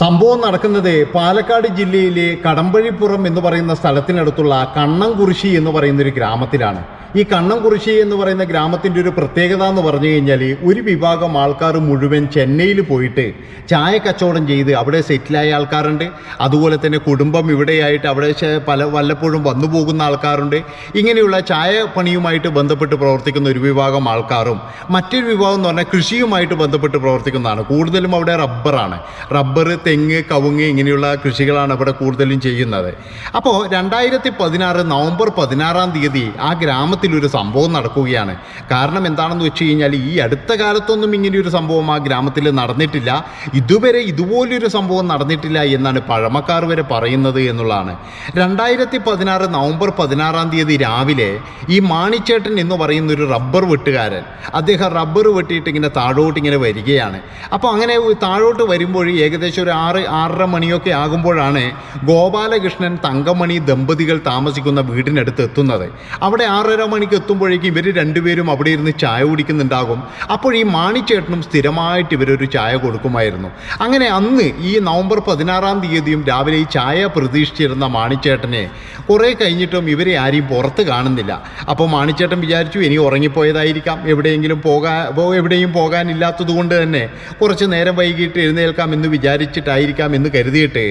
സംഭവം നടക്കുന്നത് പാലക്കാട് ജില്ലയിലെ കടമ്പഴിപ്പുറം എന്ന് പറയുന്ന സ്ഥലത്തിനടുത്തുള്ള കണ്ണംകുറിശി എന്ന് പറയുന്ന ഒരു ഗ്രാമത്തിലാണ്. ഈ കണ്ണംകുറിശി എന്ന് പറയുന്ന ഗ്രാമത്തിന്റെ ഒരു പ്രത്യേകത എന്ന് പറഞ്ഞു കഴിഞ്ഞാൽ ഒരു വിഭാഗം ആൾക്കാർ മുഴുവൻ ചെന്നൈയിൽ പോയിട്ട് ചായ കച്ചവടം ചെയ്ത് അവിടെ സെറ്റിലായ ആൾക്കാരുണ്ട്. അതുപോലെ തന്നെ കുടുംബം ഇവിടെയായിട്ട് അവിടെ പല വല്ലപ്പോഴും വന്നു പോകുന്ന ആൾക്കാരുണ്ട്. ഇങ്ങനെയുള്ള ചായ പണിയുമായിട്ട് ബന്ധപ്പെട്ട് പ്രവർത്തിക്കുന്ന ഒരു വിഭാഗം ആൾക്കാരും മറ്റൊരു വിഭാഗം എന്ന് പറഞ്ഞാൽ കൃഷിയുമായിട്ട് ബന്ധപ്പെട്ട് പ്രവർത്തിക്കുന്നതാണ്. കൂടുതലും അവിടെ റബ്ബറാണ്. റബ്ബർ തെങ്ങ് കവുങ്ങ് ഇങ്ങനെയുള്ള കൃഷികളാണ് അവിടെ കൂടുതലും ചെയ്യുന്നത്. അപ്പോൾ രണ്ടായിരത്തി പതിനാറ് നവംബർ പതിനാറാം തീയതി ആ ഗ്രാമത്തിൽ ഒരു സംഭവം നടക്കുകയാണ്. കാരണം എന്താണെന്ന് വെച്ച് കഴിഞ്ഞാൽ ഈ അടുത്ത കാലത്തൊന്നും ഇങ്ങനെയൊരു സംഭവം ആ ഗ്രാമത്തിൽ നടന്നിട്ടില്ല. ഇതുവരെ ഇതുപോലൊരു സംഭവം നടന്നിട്ടില്ല എന്നാണ് പഴമക്കാർ വരെ പറയുന്നത് എന്നുള്ളതാണ്. രണ്ടായിരത്തി പതിനാറ് നവംബർ പതിനാറാം തീയതി രാവിലെ ഈ മാണിച്ചേട്ടൻ എന്ന് പറയുന്ന ഒരു റബ്ബർ വെട്ടുകാരൻ അദ്ദേഹം റബ്ബർ വെട്ടിയിട്ട് ഇങ്ങനെ താഴോട്ട് ഇങ്ങനെ വരികയാണ്. അപ്പോൾ അങ്ങനെ താഴോട്ട് വരുമ്പോൾ ഏകദേശം ഒരു ആറ് ആറര മണിയൊക്കെ ആകുമ്പോഴാണ് ഗോപാലകൃഷ്ണൻ തങ്കമണി ദമ്പതികൾ താമസിക്കുന്ന വീടിനടുത്ത് എത്തുന്നത്. അവിടെ ആറര മണിക്ക് എത്തുമ്പോഴേക്കും ഇവർ രണ്ടുപേരും അവിടെ ഇരുന്ന് ചായ കുടിക്കുന്നുണ്ടാകും. അപ്പോൾ ഈ മാണിച്ചേട്ടനും സ്ഥിരമായിട്ട് ഇവരൊരു ചായ കൊടുക്കുമായിരുന്നു. അങ്ങനെ അന്ന് ഈ നവംബർ പതിനാറാം തീയതിയും രാവിലെ ഈ ചായ പ്രതീക്ഷിച്ചിരുന്ന മാണിച്ചേട്ടനെ കുറേ കഴിഞ്ഞിട്ടും ഇവരെ ആരെയും പുറത്ത് കാണുന്നില്ല. അപ്പോൾ മാണിച്ചേട്ടൻ വിചാരിച്ചു ഇനി ഉറങ്ങിപ്പോയതായിരിക്കാം. എവിടെയെങ്കിലും പോകാൻ എവിടെയും പോകാനില്ലാത്തത് കൊണ്ട് തന്നെ കുറച്ച് നേരം വൈകിട്ട് എഴുന്നേൽക്കാം എന്ന് വിചാരിച്ചിട്ടായിരിക്കാം എന്ന് കരുതിയിട്ട്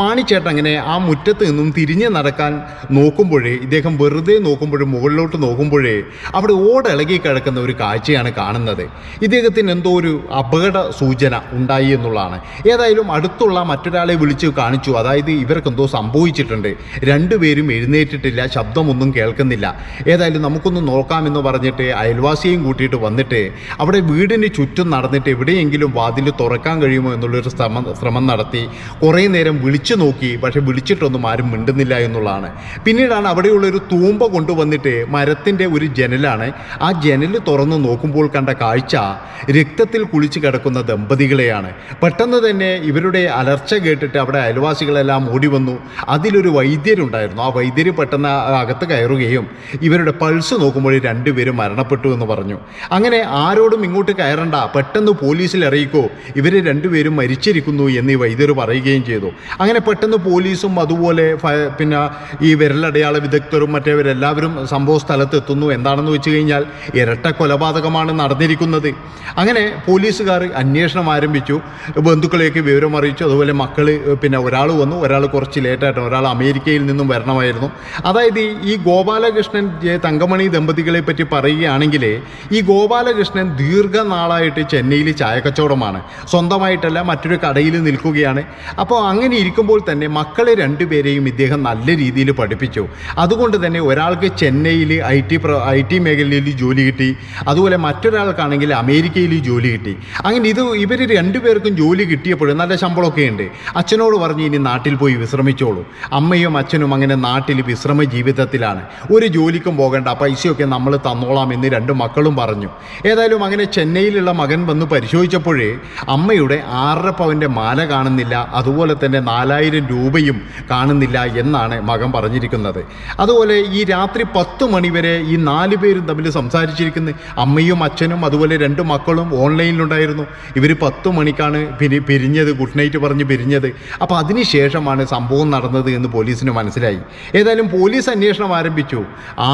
മാണിച്ചേട്ടൻ അങ്ങനെ ആ മുറ്റത്ത് നിന്നും തിരിഞ്ഞ് നടക്കാൻ നോക്കുമ്പോഴേ ഇദ്ദേഹം വെറുതെ നോക്കുമ്പോൾ മുകളിലോട്ട് നോക്കുമ്പോഴേ അവിടെ ഓടിളകി കിടക്കുന്ന ഒരു കാഴ്ചയാണ് കാണുന്നത്. ഇദ്ദേഹത്തിന് എന്തോ ഒരു അപകട സൂചന ഉണ്ടായി എന്നുള്ളതാണ്. ഏതായാലും അടുത്തുള്ള മറ്റൊരാളെ വിളിച്ച് കാണിച്ചു. അതായത് ഇവർക്ക് എന്തോ സംഭവിച്ചിട്ടുണ്ട്. രണ്ടുപേരും എഴുന്നേറ്റിട്ടില്ല ശബ്ദമൊന്നും കേൾക്കുന്നില്ല. ഏതായാലും നമുക്കൊന്ന് നോക്കാമെന്ന് പറഞ്ഞിട്ട് അയൽവാസിയെയും കൂട്ടിയിട്ട് വന്നിട്ട് അവിടെ വീടിന് ചുറ്റും നടന്നിട്ട് എവിടെയെങ്കിലും വാതിൽ തുറക്കാൻ കഴിയുമോ എന്നുള്ളൊരു ശ്രമം ശ്രമം നടത്തി കുറേ നേരം വിളിച്ചു നോക്കി. പക്ഷെ വിളിച്ചിട്ടൊന്നും ആരും മിണ്ടുന്നില്ല എന്നുള്ളതാണ്. പിന്നീടാണ് അവിടെയുള്ളൊരു തൂമ്പ കൊണ്ടുവന്നിട്ട് മരത്തിന്റെ ഒരു ജനലാണ്. ആ ജനൽ തുറന്ന് നോക്കുമ്പോൾ കണ്ട കാഴ്ച രക്തത്തിൽ കുളിച്ച് കിടക്കുന്ന ദമ്പതികളെയാണ്. പെട്ടെന്ന് തന്നെ ഇവരുടെ അലർച്ച കേട്ടിട്ട് അവിടെ അയൽവാസികളെല്ലാം ഓടി വന്നു. അതിലൊരു വൈദ്യരുണ്ടായിരുന്നു. ആ വൈദ്യർ പെട്ടെന്ന് അകത്ത് കയറുകയും ഇവരുടെ പൾസ് നോക്കുമ്പോൾ രണ്ടുപേരും മരണപ്പെട്ടു എന്ന് പറഞ്ഞു. അങ്ങനെ ആരോടും ഇങ്ങോട്ട് കയറണ്ട. പെട്ടെന്ന് പോലീസിൽ അറിയിക്കോ ഇവർ രണ്ടുപേരും മരിച്ചിരിക്കുന്നു എന്ന് ഈ വൈദ്യർ പറയുകയും ചെയ്തു. അങ്ങനെ പെട്ടെന്ന് പോലീസും അതുപോലെ പിന്നെ ഈ വിരലടയാള വിദഗ്ധരും മറ്റേവരെല്ലാവരും സംഭവ സ്ഥലത്ത് എത്തുന്നു എന്താണെന്ന് വെച്ച് കഴിഞ്ഞാൽ ഇരട്ട കൊലപാതകമാണ് നടന്നിരിക്കുന്നത്. അങ്ങനെ പോലീസുകാർ അന്വേഷണം ആരംഭിച്ചു. ബന്ധുക്കളെയൊക്കെ വിവരം അറിയിച്ചു. അതുപോലെ മക്കൾ പിന്നെ ഒരാൾ വന്നു. ഒരാൾ കുറച്ച് ലേറ്റായിട്ട് ഒരാൾ അമേരിക്കയിൽ നിന്നും വരണമായിരുന്നു. അതായത് ഈ- ഗോപാലകൃഷ്ണൻ തങ്കമണി ദമ്പതികളെ പറ്റി പറയുകയാണെങ്കിൽ ഈ ഗോപാലകൃഷ്ണൻ ദീർഘനാളായിട്ട് ചെന്നൈയിൽ ചായക്കച്ചവടമാണ്. സ്വന്തമായിട്ടല്ല മറ്റൊരു കടയിൽ നിൽക്കുകയാണ്. അപ്പോൾ അങ്ങനെ ഇരിക്കുമ്പോൾ തന്നെ മക്കളെ രണ്ടുപേരെയും ഇദ്ദേഹം നല്ല രീതിയിൽ പഠിപ്പിച്ചു. അതുകൊണ്ട് തന്നെ ഒരാൾക്ക് ചെന്നൈയിൽ ഐ ടി പ്ര ഐ ടി മേഖലയിൽ ജോലി കിട്ടി. അതുപോലെ മറ്റൊരാൾക്കാണെങ്കിൽ അമേരിക്കയിൽ ജോലി കിട്ടി. അങ്ങനെ ഇത് ഇവർ രണ്ടുപേർക്കും ജോലി കിട്ടിയപ്പോഴും നല്ല ശമ്പളമൊക്കെ ഉണ്ട്. അച്ഛനോട് പറഞ്ഞ് ഇനി നാട്ടിൽ പോയി വിശ്രമിച്ചോളൂ. അമ്മയും അച്ഛനും അങ്ങനെ നാട്ടിൽ വിശ്രമ ജീവിതത്തിലാണ്. ഒരു ജോലിക്കും പോകേണ്ട പൈസയൊക്കെ നമ്മൾ തന്നോളാം എന്ന് രണ്ട് മക്കളും പറഞ്ഞു. ഏതായാലും അങ്ങനെ ചെന്നൈയിലുള്ള മകൻ വന്ന് പരിശോധിച്ചപ്പോഴേ അമ്മയുടെ ആറര പവന്റെ മാല കാണുന്നില്ല. അതുപോലെ തന്നെ നാലായിരം രൂപയും കാണുന്നില്ല എന്നാണ് മകൻ പറഞ്ഞിരിക്കുന്നത്. അതുപോലെ ഈ രാത്രി പത്ത് മണിവരെ ഈ നാല് പേരും തമ്മിൽ സംസാരിച്ചിരിക്കുന്നത് അമ്മയും അച്ഛനും അതുപോലെ രണ്ട് മക്കളും ഓൺലൈനിലുണ്ടായിരുന്നു. ഇവർ പത്ത് മണിക്കാണ് പിരി പിരിഞ്ഞത് ഗുഡ് നൈറ്റ് പറഞ്ഞ് പിരിഞ്ഞത്. അപ്പോൾ അതിനുശേഷമാണ് സംഭവം നടന്നത് എന്ന് പോലീസിന് മനസ്സിലായി. ഏതായാലും പോലീസ് അന്വേഷണം ആരംഭിച്ചു.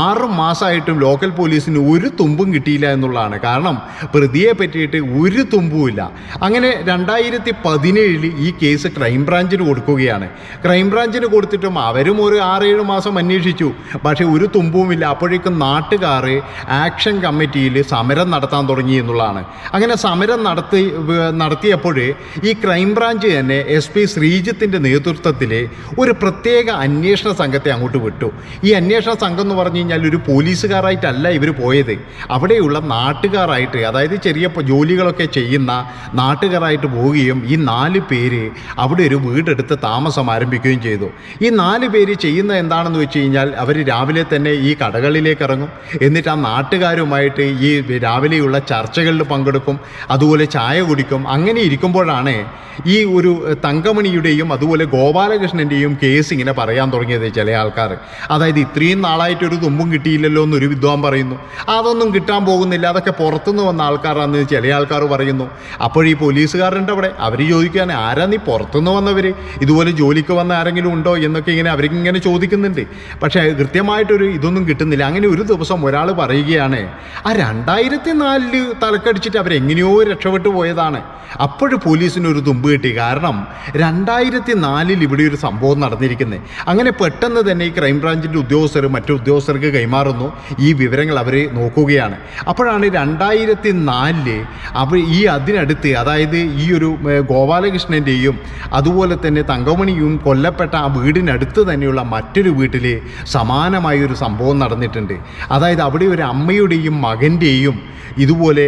ആറ് മാസമായിട്ടും ലോക്കൽ പോലീസിന് ഒരു തുമ്പും കിട്ടിയില്ല എന്നുള്ളതാണ്. കാരണം പ്രതിയെ പറ്റിയിട്ട് ഒരു തുമ്പുമില്ല അങ്ങനെ രണ്ടായിരത്തി പതിനേഴിൽ ഈ കേസ് ക്രൈംബ്രാഞ്ചിന് കൊടുക്കുകയാണ്. ക്രൈംബ്രാഞ്ചിന് കൊടുത്തിട്ടും അവരും ഒരു ആറേഴ് മാസം അന്വേഷിച്ചു. പക്ഷേ ഒരു തുമ്പുമില്ല അപ്പോഴേക്കും നാട്ടുകാർ ആക്ഷൻ കമ്മിറ്റിയിൽ സമരം നടത്താൻ തുടങ്ങി എന്നുള്ളതാണ്. അങ്ങനെ സമരം നടത്തി നടത്തിയപ്പോൾ ഈ ക്രൈംബ്രാഞ്ച് തന്നെ എസ് പി ശ്രീജിത്തിന്റെ നേതൃത്വത്തിൽ ഒരു പ്രത്യേക അന്വേഷണ സംഘത്തെ അങ്ങോട്ട് വിട്ടു. ഈ അന്വേഷണ സംഘം എന്ന് പറഞ്ഞു കഴിഞ്ഞാൽ ഒരു പോലീസുകാരായിട്ടല്ല ഇവർ പോയത്. അവിടെയുള്ള നാട്ടുകാരായിട്ട് അതായത് ചെറിയ ജോലികളൊക്കെ ചെയ്യുന്ന നാട്ടുകാരായിട്ട് പോവുകയും ഈ നാല് പേര് അവിടെ ഒരു വീടെടുത്ത് താമസം ആരംഭിക്കുകയും ചെയ്തു. ഈ നാല് പേര് ചെയ്യുന്ന എന്താണെന്ന് വെച്ച് കഴിഞ്ഞാൽ അവർ രാവിലെ തന്നെ ഈ കടകളിൽ വീടുകളിലേക്ക് ഇറങ്ങും. എന്നിട്ട് ആ നാട്ടുകാരുമായിട്ട് ഈ രാവിലെയുള്ള ചർച്ചകളിൽ പങ്കെടുക്കും. അതുപോലെ ചായ കുടിക്കും. അങ്ങനെ ഇരിക്കുമ്പോഴാണ് ഈ ഒരു തങ്കമണിയുടെയും അതുപോലെ ഗോപാലകൃഷ്ണന്റെയും കേസ് ഇങ്ങനെ പറയാൻ തുടങ്ങിയത് ചില ആൾക്കാർ. അതായത് ഇത്രയും നാളായിട്ട് ഒരു തുമ്പും കിട്ടിയില്ലല്ലോ എന്നൊരു വിദ്വാൻ പറയുന്നു. അതൊന്നും കിട്ടാൻ പോകുന്നില്ല. അതൊക്കെ പുറത്തുനിന്ന് വന്ന ആൾക്കാരാണെന്ന് ചില ആൾക്കാർ പറയുന്നു. അപ്പോഴീ പോലീസുകാരുണ്ട് അവിടെ. അവർ ചോദിക്കുകയാണ് ആരാ നീ പുറത്തുനിന്ന് വന്നവർ ഇതുപോലെ ജോലിക്ക് വന്ന ആരെങ്കിലും ഉണ്ടോ? എന്നൊക്കെ ഇങ്ങനെ അവരിങ്ങനെ ചോദിക്കുന്നുണ്ട്. പക്ഷേ കൃത്യമായിട്ടൊരു ഇതൊന്നും കിട്ടുന്നില്ല. അങ്ങനെ ഒരു ദിവസം ഒരാൾ പറയുകയാണ് ആ രണ്ടായിരത്തി നാലിൽ തലക്കടിച്ചിട്ട് അവരെങ്ങനെയോ രക്ഷപ്പെട്ടു പോയതാണ്. അപ്പോൾ പോലീസിന് ഒരു തുമ്പ് കിട്ടി. കാരണം രണ്ടായിരത്തി നാലിൽ ഇവിടെ ഒരു സംഭവം നടന്നിരിക്കുന്നത് അങ്ങനെ പെട്ടെന്ന് തന്നെ ഈ ക്രൈംബ്രാഞ്ചിന്റെ ഉദ്യോഗസ്ഥർ മറ്റു ഉദ്യോഗസ്ഥർക്ക് കൈമാറുന്നു. ഈ വിവരങ്ങൾ അവർ നോക്കുകയാണ്. അപ്പോഴാണ് രണ്ടായിരത്തി നാലിൽ അവർ ഈ അതിനടുത്ത് അതായത് ഈ ഒരു ഗോപാലകൃഷ്ണന്റെയും അതുപോലെ തന്നെ തങ്കമണിയും കൊല്ലപ്പെട്ട ആ വീടിനടുത്ത് തന്നെയുള്ള മറ്റൊരു വീട്ടിൽ സമാനമായ ഒരു സംഭവം നടന്നിട്ടുണ്ട്. അതായത് അവിടെ ഒരു അമ്മയുടെയും മകന്റെയും ഇതുപോലെ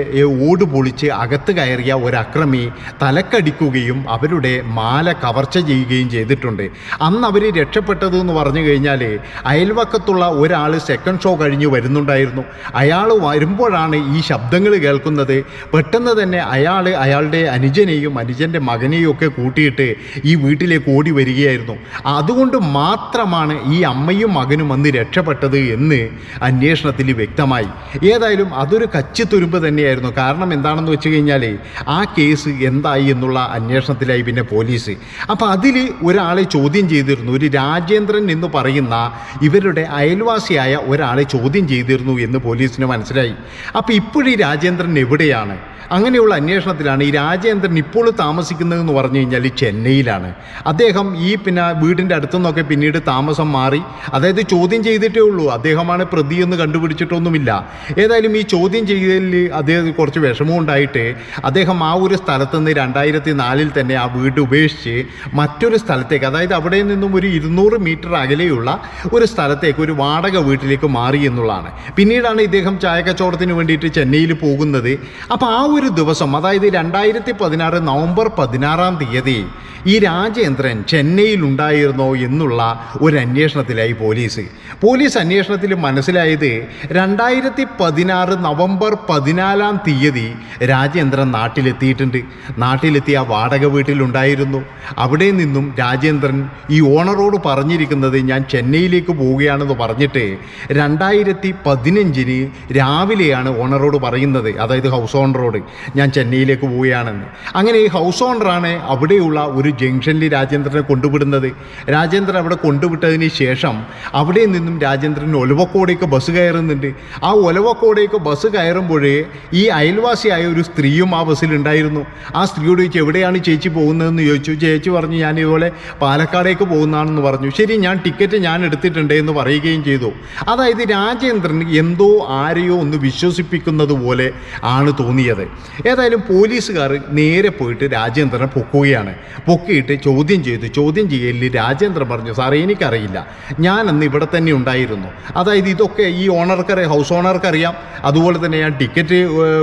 ഓട് പൊളിച്ച് അകത്ത് കയറിയ ഒരു അക്രമി തലക്കടിക്കുകയും അവരുടെ മാല കവർച്ച ചെയ്യുകയും ചെയ്തിട്ടുണ്ട്. അന്ന് അവർ രക്ഷപ്പെട്ടത് എന്ന് പറഞ്ഞു കഴിഞ്ഞാൽ അയൽവക്കത്തുള്ള ഒരാൾ സെക്കൻഡ് ഷോ കഴിഞ്ഞ് വരുന്നുണ്ടായിരുന്നു. അയാൾ വരുമ്പോഴാണ് ഈ ശബ്ദങ്ങൾ കേൾക്കുന്നത്. പെട്ടെന്ന് തന്നെ അയാൾ അയാളുടെ അനുജനെയും അനുജന്റെ മകനെയും ഒക്കെ കൂട്ടിയിട്ട് ഈ വീട്ടിലേക്ക് ഓടി വരികയായിരുന്നു. അതുകൊണ്ട് മാത്രമാണ് ഈ അമ്മയും മകനും അന്ന് രക്ഷപ്പെട്ടത് എന്ന് അന്വേഷണത്തിൽ വ്യക്തമായി. ഏതായാലും അതൊരു കച്ചിത്തുരുമ്പ് തന്നെയായിരുന്നു. കാരണം എന്താണെന്ന് വെച്ച് കഴിഞ്ഞാൽ ആ കേസ് എന്തായി എന്നുള്ള അന്വേഷണത്തിലായി പിന്നെ പോലീസ്. അപ്പോൾ അതിൽ ഒരാളെ ചോദ്യം ചെയ്തിരുന്നു. ഒരു രാജേന്ദ്രൻ എന്ന് പറയുന്ന ഇവരുടെ അയൽവാസിയായ ഒരാളെ ചോദ്യം ചെയ്തിരുന്നു എന്ന് പോലീസിന് മനസ്സിലായി. അപ്പോൾ ഇപ്പോഴീ രാജേന്ദ്രൻ എവിടെയാണ്? അങ്ങനെയുള്ള അന്വേഷണത്തിലാണ് ഈ രാജേന്ദ്രൻ ഇപ്പോൾ താമസിക്കുന്നതെന്ന് പറഞ്ഞു കഴിഞ്ഞാൽ ചെന്നൈയിലാണ്. അദ്ദേഹം ഈ പിന്നെ വീടിന്റെ അടുത്തു നിന്നൊക്കെ പിന്നീട് താമസം മാറി. അതായത് ചോദ്യം ചെയ്തിട്ടേ ഉള്ളൂ. അദ്ദേഹമാണ് പ്രതി എന്ന് കണ്ടുപിടിച്ചിട്ടൊന്നുമില്ല. ഏതായാലും ഈ ചോദ്യം ചെയ്തതിൽ അദ്ദേഹത്തിന് കുറച്ച് വിഷമം ഉണ്ടായിട്ട് അദ്ദേഹം ആ ഒരു സ്ഥലത്ത് നിന്ന് രണ്ടായിരത്തി നാലിൽ തന്നെ ആ വീട് ഉപേക്ഷിച്ച് മറ്റൊരു സ്ഥലത്തേക്ക് അതായത് അവിടെ നിന്നും ഒരു ഇരുന്നൂറ് മീറ്റർ അകലെയുള്ള ഒരു സ്ഥലത്തേക്ക് ഒരു വാടക വീട്ടിലേക്ക് മാറി എന്നുള്ളതാണ്. പിന്നീടാണ് ഇദ്ദേഹം ചായക്കച്ചവടത്തിന് വേണ്ടിയിട്ട് ചെന്നൈയിൽ പോകുന്നത്. അപ്പോൾ ആ ഒരു ദിവസം അതായത് രണ്ടായിരത്തി പതിനാറ് നവംബർ പതിനാറാം തീയതി ഈ രാജേന്ദ്രൻ ചെന്നൈയിൽ ഉണ്ടായിരുന്നോ എന്നുള്ള ഒരു അന്വേഷണത്തിലായി പോലീസ്. പോലീസ് അന്വേഷണത്തിൽ മനസ്സിലായത് രണ്ടായിരത്തി പതിനാറ് നവംബർ പതിനാലാം തീയതി രാജേന്ദ്രൻ നാട്ടിലെത്തിയിട്ടുണ്ട്. നാട്ടിലെത്തിയ വാടക വീട്ടിലുണ്ടായിരുന്നു. അവിടെ നിന്നും രാജേന്ദ്രൻ ഈ ഓണറോട് പറഞ്ഞിരിക്കുന്നത് ഞാൻ ചെന്നൈയിലേക്ക് പോവുകയാണെന്ന് പറഞ്ഞിട്ട് രണ്ടായിരത്തി പതിനഞ്ചിന് രാവിലെയാണ് ഓണറോട് പറയുന്നത് അതായത് ഹൗസ് ഓണറോട്. ഞാൻ ചെന്നൈയിലേക്ക് പോവുകയാണെന്ന്. അങ്ങനെ ഈ ഹൗസ് ഓണറാണ് അവിടെയുള്ള ഒരു ജംഗ്ഷനിൽ രാജേന്ദ്രനെ കൊണ്ടുവിടുന്നത്. രാജേന്ദ്രൻ അവിടെ കൊണ്ടുവിട്ടതിന് ശേഷം അവിടെ നിന്നും രാജേന്ദ്രൻ ഒലവക്കോടേക്ക് ബസ് കയറുന്നുണ്ട്. ആ ഒലവക്കോടേക്ക് ബസ് കയറുമ്പോഴേ ഈ അയൽവാസിയായ ഒരു സ്ത്രീയും ആ ബസ്സിലുണ്ടായിരുന്നു ആ സ്ത്രീയോട് ചോദിച്ചു എവിടെയാണ് ചേച്ചി പോകുന്നതെന്ന് ചോദിച്ചു? ചേച്ചി പറഞ്ഞു ഞാൻ ഇതുപോലെ പാലക്കാടേക്ക് പോകുന്നതാണെന്ന് പറഞ്ഞു. ശരി ഞാൻ ടിക്കറ്റ് ഞാൻ എടുത്തിട്ടുണ്ട് എന്ന് പറയുകയും ചെയ്തു. അതായത് രാജേന്ദ്രൻ എന്തോ ആരെയോ ഒന്ന് വിശ്വസിപ്പിക്കുന്നത് പോലെ ആണ് തോന്നിയത്. ഏതായാലും പോലീസുകാർ നേരെ പോയിട്ട് രാജേന്ദ്രനെ പൊക്കുകയാണ്. പൊക്കിയിട്ട് ചോദ്യം ചെയ്തു ചോദ്യം ചെയ്യലിൽ രാജേന്ദ്രൻ പറഞ്ഞു സാറേ എനിക്കറിയില്ല. ഞാൻ അന്ന് ഇവിടെ തന്നെ ഉണ്ടായിരുന്നു. അതായത് ഇതൊക്കെ ഈ ഓണർക്കറിയാം ഹൗസ് ഓണർക്കറിയാം അതുപോലെ തന്നെ ഞാൻ ടിക്കറ്റ്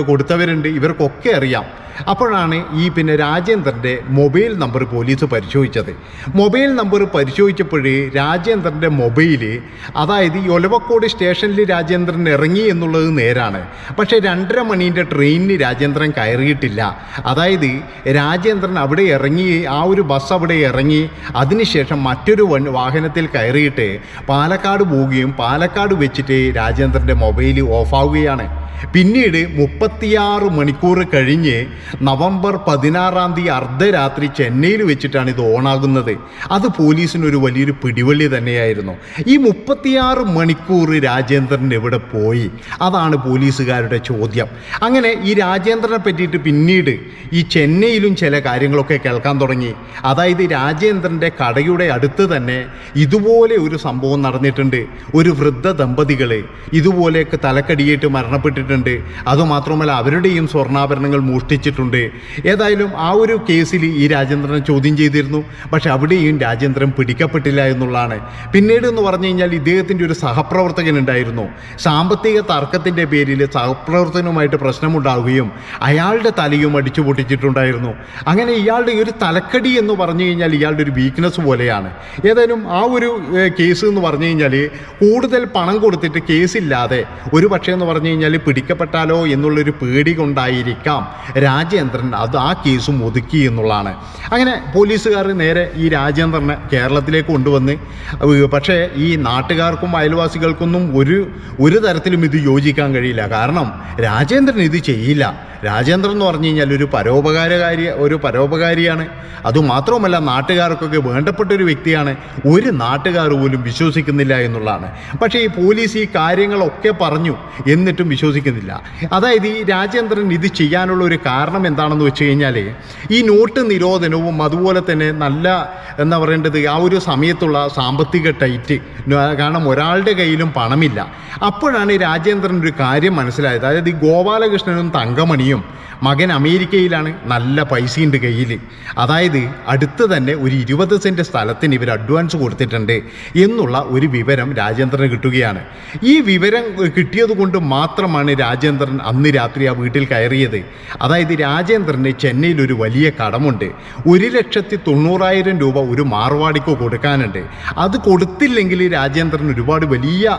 കൊടുത്തവരുണ്ട്. ഇവർക്കൊക്കെ അറിയാം. അപ്പോഴാണ് ഈ പിന്നെ രാജേന്ദ്രന്റെ മൊബൈൽ നമ്പർ പോലീസ് പരിശോധിച്ചത്. മൊബൈൽ നമ്പർ പരിശോധിച്ചപ്പോഴേ രാജേന്ദ്രന്റെ മൊബൈൽ അതായത് ഈ ഒലവക്കോട് സ്റ്റേഷനിൽ രാജേന്ദ്രൻ ഇറങ്ങി എന്നുള്ളത് നേരാണ്. പക്ഷേ രണ്ടര മണീന്റെ ട്രെയിനിന് രാജേന്ദ്രൻ കയറിയിട്ടില്ല. അതായത് രാജേന്ദ്രൻ അവിടെ ഇറങ്ങി ആ ഒരു ബസ് അവിടെ ഇറങ്ങി അതിനുശേഷം മറ്റൊരു വാഹനത്തിൽ കയറിയിട്ട് പാലക്കാട് പോവുകയും പാലക്കാട് വെച്ചിട്ട് രാജേന്ദ്രന്റെ മൊബൈൽ ഓഫാവുകയാണ്. പിന്നീട് മുപ്പത്തിയാറ് മണിക്കൂർ കഴിഞ്ഞ് നവംബർ പതിനാറാം തീയതി അർദ്ധരാത്രി ചെന്നൈയിൽ വെച്ചിട്ടാണ് ഇത് ഓണാകുന്നത്. അത് പോലീസിനൊരു വലിയൊരു പിടിവള്ളി തന്നെയായിരുന്നു. ഈ മുപ്പത്തിയാറ് മണിക്കൂർ രാജേന്ദ്രൻ എവിടെ പോയി? അതാണ് പോലീസുകാരുടെ ചോദ്യം. അങ്ങനെ ഈ രാജേന്ദ്രനെ പറ്റിയിട്ട് പിന്നീട് ഈ ചെന്നൈയിലും ചില കാര്യങ്ങളൊക്കെ കേൾക്കാൻ തുടങ്ങി. അതായത് രാജേന്ദ്രന്റെ കടയുടെ അടുത്ത് തന്നെ ഇതുപോലെ ഒരു സംഭവം നടന്നിട്ടുണ്ട്. ഒരു വൃദ്ധ ദമ്പതികൾ ഇതുപോലെയൊക്കെ തലക്കടിയേറ്റ് മരണപ്പെട്ടിട്ടുണ്ട്. അതുമാത്രമല്ല അവരുടെയും സ്വർണാഭരണങ്ങൾ മോഷ്ടിച്ചിട്ടുണ്ട്. വെച്ചിട്ടുണ്ട് ഏതായാലും ആ ഒരു കേസിൽ ഈ രാജേന്ദ്രനെ ചോദ്യം ചെയ്തിരുന്നു. പക്ഷെ അവിടെയും രാജേന്ദ്രൻ പിടിക്കപ്പെട്ടില്ല എന്നുള്ളതാണ്. പിന്നീട് എന്ന് പറഞ്ഞു കഴിഞ്ഞാൽ ഇദ്ദേഹത്തിന്റെ ഒരു സഹപ്രവർത്തകൻ ഉണ്ടായിരുന്നു. സാമ്പത്തിക തർക്കത്തിന്റെ പേരിൽ സഹപ്രവർത്തകനുമായിട്ട് പ്രശ്നമുണ്ടാവുകയും അയാളുടെ തലയും അടിച്ചു പൊട്ടിച്ചിട്ടുണ്ടായിരുന്നു. അങ്ങനെ ഇയാളുടെ ഒരു തലക്കടി എന്ന് പറഞ്ഞു കഴിഞ്ഞാൽ ഇയാളുടെ ഒരു വീക്ക്നെസ് പോലെയാണ്. ഏതായാലും ആ ഒരു കേസ് എന്ന് പറഞ്ഞു കഴിഞ്ഞാൽ കൂടുതൽ പണം കൊടുത്തിട്ട് കേസില്ലാതെ ഒരു പക്ഷേ എന്ന് പറഞ്ഞു കഴിഞ്ഞാൽ പിടിക്കപ്പെട്ടാലോ എന്നുള്ളൊരു പേടി കൊണ്ടായിരിക്കാം രാജേന്ദ്രൻ അത് ആ കേസും ഒതുക്കി എന്നുള്ളതാണ്. അങ്ങനെ പോലീസുകാർ നേരെ ഈ രാജേന്ദ്രനെ കേരളത്തിലേക്ക് കൊണ്ടുവന്ന് പക്ഷേ ഈ നാട്ടുകാർക്കും അയൽവാസികൾക്കൊന്നും ഒരു ഒരു തരത്തിലും ഇത് യോജിക്കാൻ കഴിയില്ല. കാരണം രാജേന്ദ്രൻ ഇത് ചെയ്യില്ല. രാജേന്ദ്രൻ എന്ന് പറഞ്ഞു കഴിഞ്ഞാൽ ഒരു പരോപകാരകാരി ഒരു പരോപകാരിയാണ്. അതുമാത്രവുമല്ല നാട്ടുകാർക്കൊക്കെ വേണ്ടപ്പെട്ട ഒരു വ്യക്തിയാണ്. ഒരു നാട്ടുകാർ പോലും വിശ്വസിക്കുന്നില്ല എന്നുള്ളതാണ്. പക്ഷേ ഈ പോലീസ് ഈ കാര്യങ്ങളൊക്കെ പറഞ്ഞു എന്നിട്ടും വിശ്വസിക്കുന്നില്ല. അതായത് ഈ രാജേന്ദ്രൻ ഇത് ചെയ്യാനുള്ള ഒരു കാരണം എന്താണെന്ന് വെച്ച് കഴിഞ്ഞാൽ ഈ നോട്ട് നിരോധനവും അതുപോലെ തന്നെ നല്ല എന്താ പറയേണ്ടത് ആ ഒരു സമയത്തുള്ള സാമ്പത്തിക ടൈറ്റ് കാരണം ഒരാളുടെ കയ്യിലും പണമില്ല. അപ്പോഴാണ് രാജേന്ദ്രൻ ഒരു കാര്യം മനസ്സിലായത്. അതായത് ഈ ഗോപാലകൃഷ്ണനും തങ്കമണിയും മകൻ അമേരിക്കയിലാണ് നല്ല പൈസയുണ്ട് കയ്യിൽ അതായത് അടുത്ത് തന്നെ ഒരു ഇരുപത് സെന്റ് സ്ഥലത്തിന് ഇവർ അഡ്വാൻസ് കൊടുത്തിട്ടുണ്ട് എന്നുള്ള ഒരു വിവരം രാജേന്ദ്രന് കിട്ടുകയാണ്. ഈ വിവരം കിട്ടിയത് കൊണ്ട് മാത്രമാണ് രാജേന്ദ്രൻ അന്ന് രാത്രി ആ വീട്ടിൽ കയറിയത്. അതായത് രാജേന്ദ്രന് ചെന്നൈയിൽ ഒരു വലിയ കടമുണ്ട്. ഒരു ലക്ഷത്തി തൊണ്ണൂറായിരം രൂപ ഒരു മാർവാടിക്ക് കൊടുക്കാനുണ്ട്. അത് കൊടുത്തില്ലെങ്കിൽ രാജേന്ദ്രൻ ഒരുപാട് വലിയ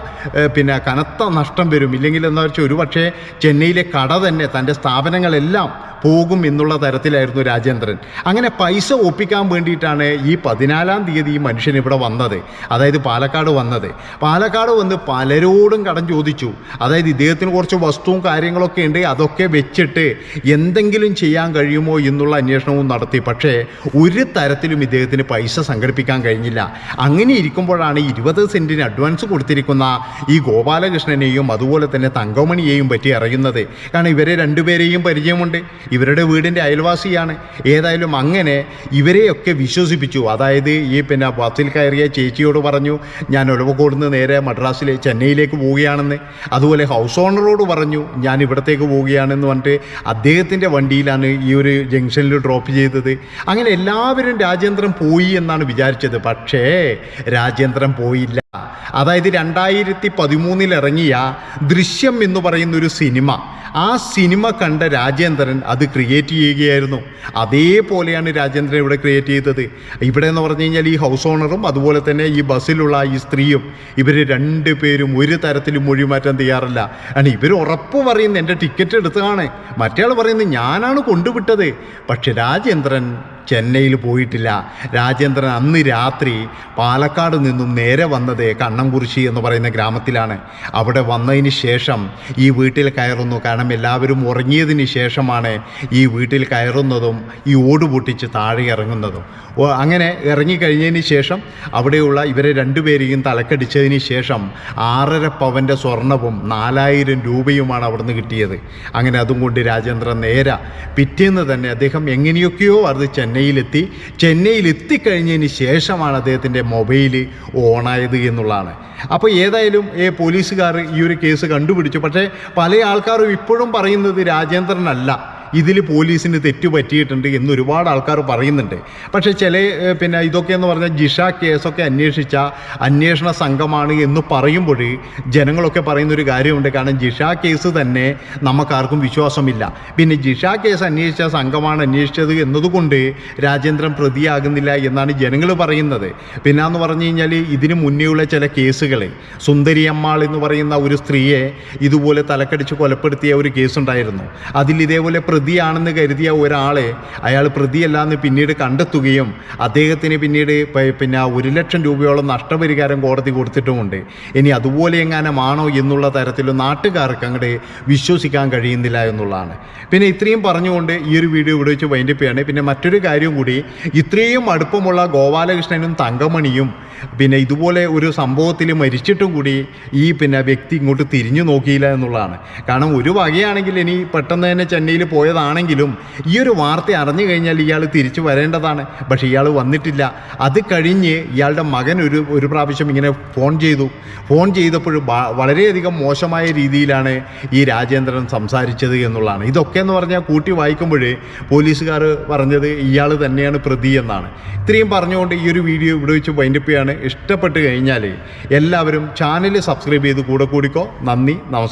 പിന്നെ കനത്ത നഷ്ടം വരും. ഇല്ലെങ്കിൽ എന്താ വെച്ചാൽ ഒരു പക്ഷേ ചെന്നൈയിലെ കട തന്നെ തന്റെ സ്ഥാപനങ്ങളെല്ലാം പോകും എന്നുള്ള തരത്തിലായിരുന്നു രാജേന്ദ്രൻ. അങ്ങനെ പൈസ ഒപ്പിക്കാൻ വേണ്ടിയിട്ടാണ് ഈ പതിനാലാം തീയതി ഈ മനുഷ്യൻ ഇവിടെ വന്നത്. അതായത് പാലക്കാട് വന്നത്. പാലക്കാട് വന്ന് പലരോടും കടം ചോദിച്ചു. അതായത് ഇദ്ദേഹത്തിന് കുറച്ച് വസ്തുവും കാര്യങ്ങളൊക്കെ ഉണ്ട് അതൊക്കെ വെച്ചിട്ട് എന്തെങ്കിലും ചെയ്യാൻ കഴിയുമോ എന്നുള്ള അന്വേഷണവും നടത്തി. പക്ഷേ ഒരു തരത്തിലും ഇദ്ദേഹത്തിന് പൈസ സംഘടിപ്പിക്കാൻ കഴിഞ്ഞില്ല. അങ്ങനെ ഇരിക്കുമ്പോഴാണ് ഇരുപത് സെന്റിന് അഡ്വാൻസ് കൊടുത്തിരിക്കുന്ന ഈ ഗോപാലകൃഷ്ണനെയും അതുപോലെ തന്നെ തങ്കമണിയെയും പറ്റി അറിയുന്നത്. കാരണം ഇവരെ രണ്ടുപേരെയും പരിചയമുണ്ട്. ഇവരുടെ വീടിന്റെ അയൽവാസിയാണ്. ഏതായാലും അങ്ങനെ ഇവരെയൊക്കെ വിശ്വസിപ്പിച്ചു. അതായത് ഈ പിന്നെ ബസ്സിൽ കയറിയ ചേച്ചിയോട് പറഞ്ഞു ഞാൻ ഒലവക്കോട് നിന്ന് നേരെ മദ്രാസിലെ ചെന്നൈയിലേക്ക് പോവുകയാണെന്ന്. അതുപോലെ ഹൗസ് ഓണറോട് പറഞ്ഞു ഞാൻ ഇവിടത്തേക്ക് പോവുകയാണെന്ന് പറഞ്ഞിട്ട് അദ്ദേഹത്തിന്റെ വണ്ടിയിലാണ് ഈ ഒരു ജംഗ്ഷനിൽ ഡ്രോപ്പ് ചെയ്തത്. അങ്ങനെ എല്ലാവരും രാജേന്ദ്രൻ പോയി എന്നാണ് വിചാരിച്ചത്. പക്ഷേ രാജേന്ദ്രൻ പോയില്ല. അതായത് രണ്ടായിരത്തി പതിമൂന്നിൽ ഇറങ്ങിയ ദൃശ്യം എന്ന് പറയുന്ന ഒരു സിനിമ. ആ സിനിമ കണ്ട രാജേന്ദ്രൻ അത് ക്രിയേറ്റ് ചെയ്യുകയായിരുന്നു. അതേപോലെയാണ് രാജേന്ദ്രൻ ഇവിടെ ക്രിയേറ്റ് ചെയ്തത്. ഇവിടെ എന്ന് പറഞ്ഞു കഴിഞ്ഞാൽ ഈ ഹൗസ് ഓണറും അതുപോലെ തന്നെ ഈ ബസ്സിലുള്ള ഈ സ്ത്രീയും ഇവർ രണ്ട് പേരും ഒരു തരത്തിലും മൊഴി മാറ്റം തയ്യാറല്ല. ആണ് ഇവർ ഉറപ്പ് പറയുന്നത് എന്റെ ടിക്കറ്റ് എടുത്തതാണ്. മറ്റേയാൾ പറയുന്നത് ഞാനാണ് കൊണ്ടുവിട്ടത്. പക്ഷെ രാജേന്ദ്രൻ ചെന്നൈയിൽ പോയിട്ടില്ല. രാജേന്ദ്രൻ അന്ന് രാത്രി പാലക്കാട് നിന്നും നേരെ വന്നത് കണ്ണംകുറിശി എന്ന് പറയുന്ന ഗ്രാമത്തിലാണ്. അവിടെ വന്നതിന് ശേഷം ഈ വീട്ടിൽ കയറുന്നു. കാരണം എല്ലാവരും ഉറങ്ങിയതിന് ശേഷമാണ് ഈ വീട്ടിൽ കയറുന്നതും ഈ ഓട് പൊട്ടിച്ച് താഴെ ഇറങ്ങുന്നതും. അങ്ങനെ ഇറങ്ങിക്കഴിഞ്ഞതിന് ശേഷം അവിടെയുള്ള ഇവരെ രണ്ടുപേരെയും തലക്കടിച്ചതിന് ശേഷം ആറര പവന്റെ സ്വർണവും നാലായിരം രൂപയുമാണ് അവിടുന്ന് കിട്ടിയത്. അങ്ങനെ അതും കൊണ്ട് രാജേന്ദ്രൻ നേരെ പിറ്റേന്ന് തന്നെ അദ്ദേഹം എങ്ങനെയൊക്കെയോ അത് ചെന്നൈയിലെത്തി. ചെന്നൈയിൽ എത്തിക്കഴിഞ്ഞതിന് ശേഷമാണ് അദ്ദേഹത്തിന്റെ മൊബൈൽ ഓണായത് എന്നുള്ളതാണ്. അപ്പോൾ ഏതായാലും ഈ പോലീസുകാർ ഈ ഒരു കേസ് കണ്ടുപിടിച്ചു. പക്ഷേ പല ആൾക്കാരും ഇപ്പോഴും പറയുന്നത് രാജേന്ദ്രനല്ല. ഇതിൽ പോലീസിന് തെറ്റ് പറ്റിയിട്ടുണ്ട് എന്ന് ഒരുപാട് ആൾക്കാർ പറയുന്നുണ്ട്. പക്ഷേ ചില പിന്നെ ഇതൊക്കെ എന്ന് പറഞ്ഞാൽ ജിഷ കേസൊക്കെ അന്വേഷിച്ച അന്വേഷണ സംഘമാണ് എന്ന് പറയുമ്പോൾ ജനങ്ങളൊക്കെ പറയുന്ന ഒരു കാര്യമുണ്ട്. കാരണം ജിഷ കേസ് തന്നെ നമുക്കാർക്കും വിശ്വാസമില്ല. പിന്നെ ജിഷ കേസ് അന്വേഷിച്ച സംഘമാണ് അന്വേഷിച്ചത് എന്നതുകൊണ്ട് രാജേന്ദ്രൻ പ്രതിയാകുന്നില്ല എന്നാണ് ജനങ്ങൾ പറയുന്നത്. പിന്നെ എന്ന് പറഞ്ഞു കഴിഞ്ഞാൽ ഇതിനു മുന്നേയുള്ള ചില കേസുകൾ സുന്ദരിയമ്മാൾ എന്ന് പറയുന്ന ഒരു സ്ത്രീയെ ഇതുപോലെ തലക്കടിച്ച് കൊലപ്പെടുത്തിയ ഒരു കേസുണ്ടായിരുന്നു. അതിൽ ഇതേപോലെ പ്രതിയാണെന്ന് കരുതിയ ഒരാളെ അയാൾ പ്രതിയല്ല എന്ന് പിന്നീട് കണ്ടെത്തുകയും അദ്ദേഹത്തിന് പിന്നീട് പിന്നെ ഒരു ലക്ഷം രൂപയോളം നഷ്ടപരിഹാരം കോടതി കൊടുത്തിട്ടുമുണ്ട്. ഇനി അതുപോലെ എങ്ങാനുമാണോ എന്നുള്ള തരത്തിൽ നാട്ടുകാർക്ക് അങ്ങോട്ട് വിശ്വസിക്കാൻ കഴിയുന്നില്ല എന്നുള്ളതാണ്. പിന്നെ ഇത്രയും പറഞ്ഞുകൊണ്ട് ഈ ഒരു വീഡിയോ ഇവിടെ വെച്ച് വൈൻഡപ്പ് ചെയ്യാണ്. പിന്നെ മറ്റൊരു കാര്യം കൂടി ഇത്രയും അടുപ്പമുള്ള ഗോപാലകൃഷ്ണനും തങ്കമണിയും പിന്നെ ഇതുപോലെ ഒരു സംഭവത്തിൽ മരിച്ചിട്ടും കൂടി ഈ പിന്നെ വ്യക്തി ഇങ്ങോട്ട് തിരിഞ്ഞു നോക്കിയില്ല എന്നുള്ളതാണ്. കാരണം ഒരു വകയാണെങ്കിൽ ഇനി പെട്ടെന്ന് തന്നെ ചെന്നൈയിൽ പോയ പോയതാണെങ്കിലും ഈ ഒരു വാർത്ത അറിഞ്ഞു കഴിഞ്ഞാൽ ഇയാൾ തിരിച്ചു വരേണ്ടതാണ്. പക്ഷെ ഇയാൾ വന്നിട്ടില്ല. അത് കഴിഞ്ഞ് ഇയാളുടെ മകൻ ഒരു ഒരു പ്രാവശ്യം ഇങ്ങനെ ഫോൺ ചെയ്തു. ഫോൺ ചെയ്തപ്പോൾ വളരെയധികം മോശമായ രീതിയിലാണ് ഈ രാജേന്ദ്രൻ സംസാരിച്ചത് എന്നുള്ളതാണ്. ഇതൊക്കെ എന്ന് പറഞ്ഞാൽ കൂട്ടി വായിക്കുമ്പോൾ പോലീസുകാർ പറഞ്ഞത് ഇയാൾ തന്നെയാണ് പ്രതി എന്നാണ്. ഇത്രയും പറഞ്ഞുകൊണ്ട് ഈ ഒരു വീഡിയോ ഇവിടെ വെച്ച് വൈൻഡപ്പ് ചെയ്യാണ്. ഇഷ്ടപ്പെട്ട് കഴിഞ്ഞാൽ എല്ലാവരും ചാനൽ സബ്സ്ക്രൈബ് ചെയ്ത് കൂടെ കൂടിക്കോ. നന്ദി നമസ്കാരം.